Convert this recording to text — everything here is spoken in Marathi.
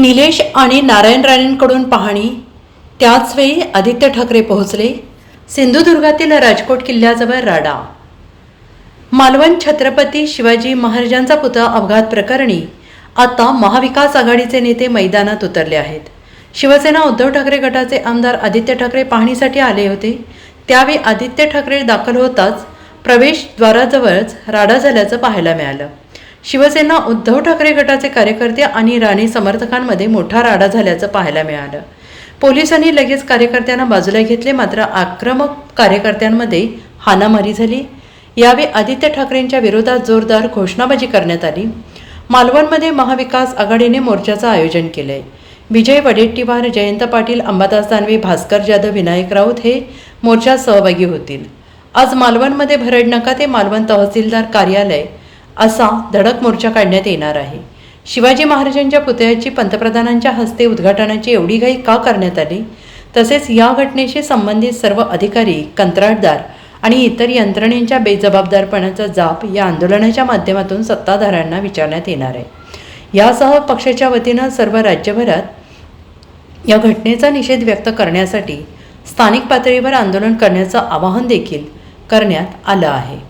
निलेश आणि नारायण राणेंकडून पाहणी. त्याचवेळी आदित्य ठाकरे पोहोचले. सिंधुदुर्गातील राजकोट किल्ल्याजवळ राडा. मालवण छत्रपती शिवाजी महाराजांचा पुतळा अपघात प्रकरणी आता महाविकास आघाडीचे नेते मैदानात उतरले आहेत. शिवसेना उद्धव ठाकरे गटाचे आमदार आदित्य ठाकरे पाहणीसाठी आले होते. त्यावेळी आदित्य ठाकरे दाखल होताच प्रवेशद्वाराजवळच राडा झाल्याचं पाहायला मिळालं. शिवसेना उद्धव ठाकरे गटाचे कार्यकर्ते आणि राणे समर्थकांमध्ये मोठा राडा झाल्याचं पाहायला मिळालं. पोलिसांनी लगेच कार्यकर्त्यांना बाजूला घेतले मात्र आक्रमक कार्यकर्त्यांमध्ये हाणामारी झाली. यावेळी आदित्य ठाकरेंच्या विरोधात जोरदार घोषणाबाजी करण्यात आली. मालवणमध्ये महाविकास आघाडीने मोर्चाचं आयोजन केलंय. विजय वडेट्टीवार जयंत पाटील अंबादास दानवे भास्कर जाधव विनायक राऊत हे मोर्चात सहभागी होतील. आज मालवणमध्ये भरड नका ते मालवण तहसीलदार कार्यालय असा धडक मोर्चा काढण्यात येणार आहे. शिवाजी महाराजांच्या पुतळ्याची पंतप्रधानांच्या हस्ते उद्घाटनाची एवढी घाई का करण्यात आली? तसेच या घटनेशी संबंधित सर्व अधिकारी कंत्राटदार आणि इतर यंत्रणेच्या बेजबाबदारपणाचा जाप या आंदोलनाच्या माध्यमातून सत्ताधाऱ्यांना विचारण्यात येणार आहे. यासह पक्षाच्या वतीनं सर्व राज्यभरात या घटनेचा निषेध व्यक्त करण्यासाठी स्थानिक पातळीवर आंदोलन करण्याचं आवाहन देखील करण्यात आलं आहे.